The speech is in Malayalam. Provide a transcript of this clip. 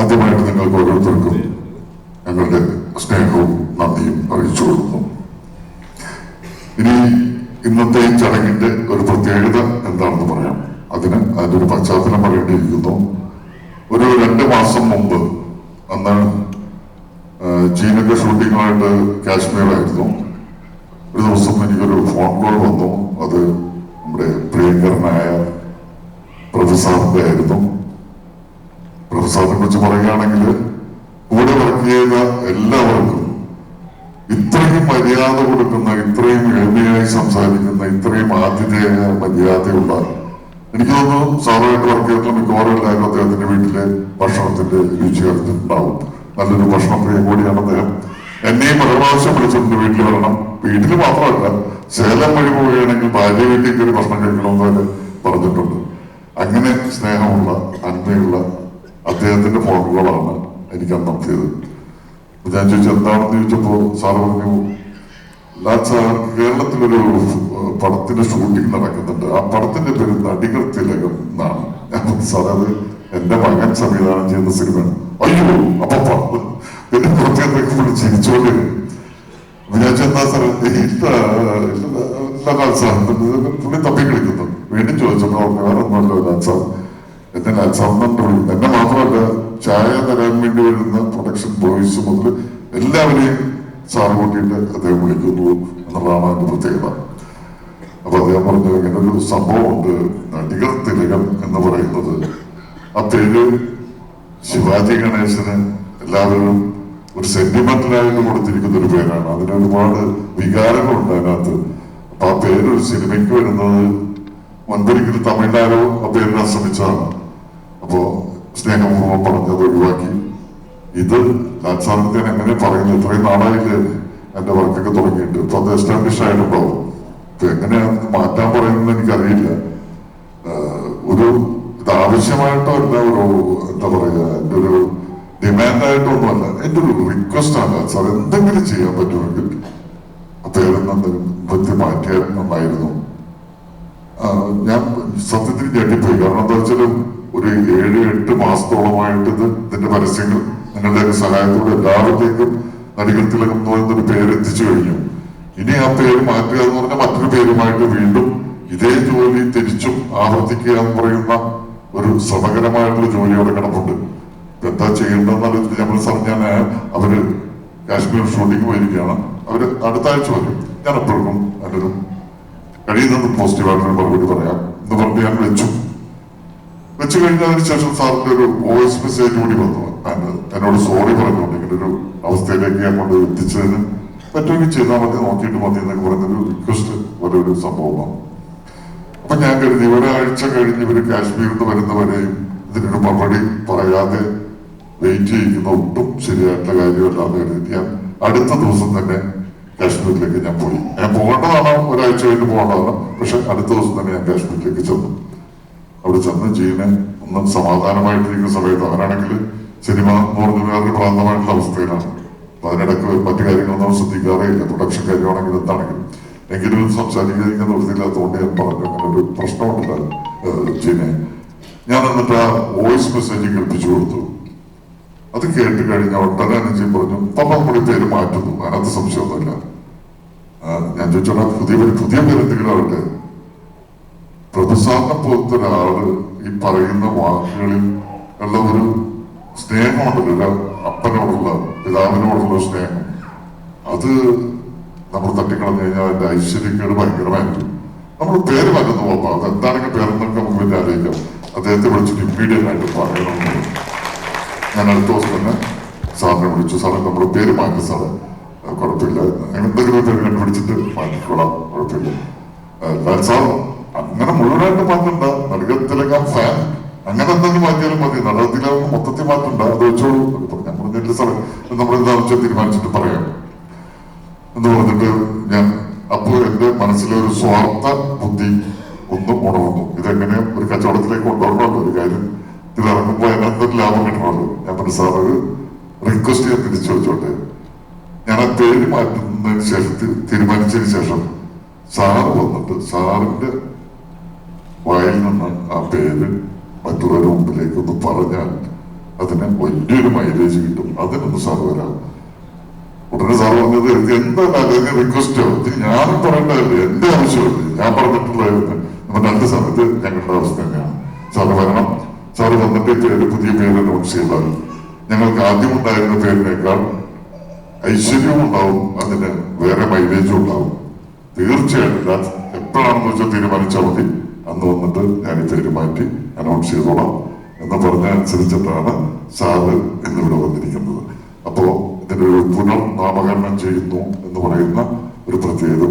ആദ്യമായിട്ട് നിങ്ങൾക്ക് ഓരോരുത്തർക്കും ഞങ്ങളുടെ സ്നേഹവും നന്ദിയും അറിയിച്ചു കൊടുക്കുന്നു. ഇനി ഇന്നത്തെ ചടങ്ങിന്റെ ഒരു പ്രത്യേകത എന്താണെന്ന് പറയാം. അതിന് അതിന്റെ ഒരു പശ്ചാത്തലം പറയേണ്ടിയിരിക്കുന്നു. ഒരു രണ്ട് മാസം മുമ്പ് അന്ന് ജീനൊക്കെ ഷൂട്ടിങ്ങുമായിട്ട് കാശ്മീരായിരുന്നു. ഒരു ദിവസം എനിക്കൊരു ഫോൺ കോൾ വന്നു. അത് കുറിച്ച് പറയുകയാണെങ്കിൽ കൂടെ വർക്ക് ചെയ്ത എല്ലാവർക്കും ഇത്രയും മര്യാദ കൊടുക്കുന്ന ഇത്രയും എളിമയായി സംസാരിക്കുന്ന ഇത്രയും ആതിഥേയ മര്യാദയുള്ള എനിക്ക് തോന്നുന്നു സാറായിട്ട് വർക്ക് ചെയ്തിട്ടുള്ള മിക്കവാറും എല്ലാവരും അദ്ദേഹത്തിന്റെ വീട്ടിലെ ഭക്ഷണത്തിന്റെ രുചി അറിഞ്ഞിട്ടുണ്ടാവും നല്ലൊരു ഭക്ഷണപ്രിയ കൂടിയാണ് അദ്ദേഹം. എന്നെയും പല വിളിച്ചിട്ടുണ്ട് വീട്ടിൽ വരണം. വീട്ടിൽ മാത്രമല്ല സേലം വഴി പോവുകയാണെങ്കിൽ ഭാര്യ വീട്ടിൽ കയറി ഭക്ഷണം കഴിക്കണമെന്ന് പറഞ്ഞിട്ടുണ്ട്. അങ്ങനെ സ്നേഹമുള്ള നന്മയുള്ള അദ്ദേഹത്തിന്റെ ഫോണുകളാണ് എനിക്ക് അന്ന് നടത്തിയത് അപ്പൊ ഞാൻ ചോദിച്ചു എന്താണെന്ന് ചോദിച്ചപ്പോ സാർ പറഞ്ഞു "ലാ സാർ കേരളത്തിലൊരു പടത്തിന്റെ ഷൂട്ടിംഗ് നടക്കുന്നുണ്ട്. ആ പടത്തിന്റെ പേര് നടികർ തിലകം എന്നാണ്. പറഞ്ഞു, സാർ അത് എന്റെ മകൻ സംവിധാനം ചെയ്യുന്ന സിനിമയാണ്. അയ്യോ അപ്പൊ പറഞ്ഞു എന്നെ പുറത്തേക്ക് ഞാൻ ചെന്നാ സാർ ഇല്ല പുള്ളി തപ്പി കളിക്കുന്നു വീണ്ടും ചോദിച്ചപ്പോ പറഞ്ഞു, വേറെ ഒന്നുമല്ലോ ലാൽ സാർ. എന്നെ ലാൽ തൊഴിൽ എന്നെ മാത്രമല്ല ചായ തരാൻ വേണ്ടി വരുന്ന പ്രൊഡക്ഷൻ ബോയ്സ് മുതൽ എല്ലാവരെയും സാർ കൂട്ടിയിട്ട് അദ്ദേഹം വിളിക്കുന്നു എന്നുള്ളതാണ് അതിന്റെ പ്രത്യേകത. അപ്പൊ അദ്ദേഹം പറഞ്ഞു ഇങ്ങനെ ഒരു സംഭവമുണ്ട്. നടികൾ തിലകം എന്ന് പറയുന്നത്. ആ പേര് ശിവാജി ഗണേശന് എല്ലാവരും ഒരു സെന്റിമെന്റലായിട്ട് കൊടുത്തിരിക്കുന്ന ഒരു പേരാണ്. അതിന് ഒരുപാട് വികാരങ്ങളുണ്ട് അതിനകത്ത്. അപ്പൊ ആ പേര് ഒരു സിനിമയ്ക്ക് വരുന്നത് മുൻപൊരിക്കലും തമിഴ്നാടോ ആ പേരിനെ ശ്രമിച്ചതാണ് അപ്പോ സ്നേഹപൂർവം പറഞ്ഞത് ഒഴിവാക്കി. ഇത് ലാൽസാറിന്റെ എങ്ങനെ പറയുന്നത് ഇത്രയും നാളായില്ലേ എന്റെ വർക്കൊക്കെ തുടങ്ങിയിട്ട്. ഇപ്പൊ അത് എസ്റ്റാബ്ലിഷ് ആയിട്ടുണ്ടാവും ഇപ്പൊ എങ്ങനെയാണ് മാറ്റാൻ പറയുന്നത് എനിക്കറിയില്ല. ഒരു ഇത് ആവശ്യമായിട്ടോ അല്ല ഒരു എന്താ പറയുക എന്റെ ഒരു ഡിമാൻഡായിട്ടൊന്നുമല്ല എന്റെ ഒരു റിക്വസ്റ്റ് ആണ് സാർ എന്തെങ്കിലും ചെയ്യാൻ പറ്റുമെങ്കിൽ പേരെന്തെങ്കിലും വൃത്തി മാറ്റിയാൽ നന്നായിരുന്നു. ഞാൻ സത്യത്തിൽ ഞെട്ടിപ്പോയി. കാരണം എന്താ വെച്ചാൽ ഒരു ഏഴ് എട്ട് മാസത്തോളമായിട്ട് ഇത് ഇതിന്റെ പരസ്യങ്ങൾ നിങ്ങളുടെ സഹായത്തോടെ എല്ലാവരിലേക്കും നടികൾ തിലകം എന്ന് പറയുന്നൊരു പേര് എത്തിച്ചു കഴിഞ്ഞു. ഇനി ആ പേര് മാറ്റുക എന്ന് പറഞ്ഞാൽ മറ്റൊരു പേരുമായിട്ട് വീണ്ടും ഇതേ ജോലി തിരിച്ചും ആവർത്തിക്കുക എന്ന് പറയുന്ന ഒരു ശ്രമകരമായിട്ടുള്ള ജോലി അവിടെ കിടപ്പുണ്ട്. എന്താ ചെയ്യേണ്ടതെന്ന് നമ്മൾ സാർ അവർ കാശ്മീർ ഷൂട്ടിംഗ് പോയിരിക്കുകയാണ്. അവർ അടുത്ത ആഴ്ച വരും. ഞാൻ എപ്പോഴും അതിനൊരു കഴിയുന്നത് പോസിറ്റീവായിട്ടൊരു മറുപടി പറയാം. എന്ന് പറഞ്ഞ് ഞാൻ വെച്ചു. വെച്ച് കഴിഞ്ഞതിന് ശേഷം സാറിന്റെ ഒരു വോയിസ് മെസ്സേജ് കൂടി വന്നു. എന്നോട് സോറി പറഞ്ഞുകൊണ്ട് ഒരു അവസ്ഥയിലേക്ക് ഞാൻ കൊണ്ട് എത്തിച്ചതിന് പറ്റുമെങ്കിൽ ചെയ്താൽ മതി നോക്കിയിട്ട് മതി എന്നൊക്കെ പറയുന്നൊരു റിക്വസ്റ്റ് പോലെ ഒരു സംഭവമാണ്. അപ്പൊ ഞാൻ കരുതി ഒരാഴ്ച കഴിഞ്ഞ് ഇവർ കാശ്മീരിൽ നിന്ന് വരുന്നവരെയും ഇതിനൊരു മറുപടി പറയാതെ വെയിറ്റ് ചെയ്യിക്കുന്ന ഒട്ടും ശരിയായിട്ടുള്ള കാര്യമല്ല എന്ന് കരുതി ഞാൻ അടുത്ത ദിവസം തന്നെ കാശ്മീരിലേക്ക് ഞാൻ പോയി. ഞാൻ പോകേണ്ടതാണ് ഒരാഴ്ച കഴിഞ്ഞ് പോകേണ്ടതാണ് പക്ഷെ അടുത്ത ദിവസം തന്നെ ഞാൻ കാശ്മീരിലേക്ക് ചെന്നു. അവിടെ ചെന്ന് ജീവനെ ഒന്നും സമാധാനമായിട്ടിരിക്കുന്ന സമയത്ത് അവനാണെങ്കിൽ സിനിമ എന്ന് പറഞ്ഞ വേറൊരു പ്രാന്തമായിട്ടുള്ള അവസ്ഥയിലാണ്. അതിനിടയ്ക്ക് മറ്റു കാര്യങ്ങളൊന്നും ശ്രദ്ധിക്കാറേ ഇല്ല. പ്രൊഡക്ഷൻ കാര്യമാണെങ്കിലും എന്താണെങ്കിലും എങ്കിലും സംസാരിക്കുന്ന വൃത്തിയില്ലാത്തതുകൊണ്ട് ഞാൻ പറഞ്ഞു. അങ്ങനെ ഒരു പ്രശ്നമുണ്ടല്ല ജീനെ. ഞാൻ എന്നിട്ട് ആ വോയിസ് മെസ്സേജ് കേൾപ്പിച്ചു കൊടുത്തു. അത് കേട്ട് കഴിഞ്ഞ ഉടനെ അനുജി പറഞ്ഞു പപ്പ നമ്മുടെ പേര് മാറ്റുന്നു. അതിനകത്ത് സംശയമൊന്നുമില്ല. ഞാൻ ചോദിച്ചോടാ പുതിയ പുതിയ പേര് എന്തെങ്കിലും ആവട്ടെ? പ്രഭുസാറിനെ പോലത്തെ ഒരാൾ ഈ പറയുന്ന വാക്കുകളിൽ ഉള്ള ഒരു സ്നേഹമുണ്ടല്ലോ ഒരു അപ്പനോടുള്ള പിതാവിനോടുള്ള സ്നേഹം. അത് നമ്മൾ തട്ടിക്കളഞ്ഞു കഴിഞ്ഞാൽ അതിന്റെ ഐശ്വര്യക്കേട് ഭയങ്കരമായിരിക്കും. നമ്മൾ പേര് മാറ്റുന്നു പോകാം അത് എന്താണെങ്കിൽ പേരെന്നൊക്കെ നമുക്ക് പിന്നെ ആലോചിക്കാം. അദ്ദേഹത്തെ വിളിച്ചിട്ട് ഇമ്മീഡിയറ്റ് ആയിട്ട് പറയണം ഞാൻ അടുത്ത ദിവസം തന്നെ സാറിനെ വിളിച്ചു. സാറെ നമ്മുടെ പേര് മാറ്റി സാറ്. കുഴപ്പമില്ല. എന്തെങ്കിലും പേര് കണ്ടുപിടിച്ചിട്ട് മാറ്റിക്കോളാം. കുഴപ്പമില്ല. സാറോ അങ്ങനെ മുഴുവനായിട്ട് മാറ്റണ്ട. നടുക്കത്തിലേക്കാൻ ഫാൻ അങ്ങനെ എന്തെങ്കിലും മാറ്റിയാലും മതി. നടത്തിലാവും മൊത്തത്തിൽ മാറ്റണ്ട. അത് വെച്ചോളൂ ഞാൻ പറഞ്ഞിട്ട് സാറേ നമ്മൾ എന്താണെന്ന് തീരുമാനിച്ചിട്ട് പറയാം. എന്ന് പറഞ്ഞിട്ട് ഞാൻ അപ്പോൾ എന്റെ മനസ്സിലെ ഒരു സ്വാർത്ഥ ബുദ്ധി ഒന്നും ഉണർന്നു. ഇതെങ്ങനെ ഒരു കച്ചവടത്തിലേക്ക് കൊണ്ടുവരണമല്ലോ ഒരു കാര്യം ഇത് ഇറങ്ങുമ്പോൾ അതിനകത്തൊരു ലാഭം കിട്ടണമല്ലോ? ഞാൻ പറഞ്ഞു സാർ ഒരു റിക്വസ്റ്റ് ഞാൻ തിരിച്ചു വെച്ചോട്ടെ ഞാൻ ആ പേര് മാറ്റുന്നതിന് ശേഷം തീരുമാനിച്ചതിന് ശേഷം സാറ് വന്നിട്ട് സാറിന്റെ വായിൽ നിന്ന് ആ പേര് മറ്റുള്ളവരുടെ മുമ്പിലേക്ക് ഒന്ന് പറഞ്ഞാൽ അതിന് വലിയൊരു മൈലേജ് കിട്ടും. അതിനൊന്ന് സാർ വരാം. ഉടനെ സാർ പറഞ്ഞത് എന്താ അതിന് റിക്വസ്റ്റോ ഞാൻ പറയേണ്ടതല്ലേ എന്റെ ആവശ്യമല്ലേ. ഞാൻ പറഞ്ഞിട്ടുള്ളതായിരുന്നു. രണ്ട് സമയത്ത് ഞങ്ങളുടെ അവസ്ഥ തന്നെയാണ്. സാറ് വരണം. സാറ് വന്നിട്ട് പേര് പുതിയ പേര് അനൗൺസ് ചെയ്താൽ ഞങ്ങൾക്ക് ആദ്യം ഉണ്ടായിരുന്ന പേരിനേക്കാൾ ഐശ്വര്യവും ഉണ്ടാവും. അതിന് വേറെ മൈലേജും ഉണ്ടാവും. തീർച്ചയായിട്ടും. എപ്പോഴാണെന്ന് വെച്ചാൽ തീരുമാനിച്ചാൽ മതി. അന്ന് വന്നിട്ട് ഞാൻ പേര് മാറ്റി അനൗൺസ് ചെയ്തോളാം എന്ന് പറഞ്ഞ അനുസരിച്ചിട്ടാണ് സാറ് ഇന്നിവിടെ വന്നിരിക്കുന്നത്. അപ്പോ ഇതിന്റെ ഒരു പുനർനാമകരണം ചെയ്യുന്നു എന്ന് പറയുന്ന ഒരു പ്രത്യേകത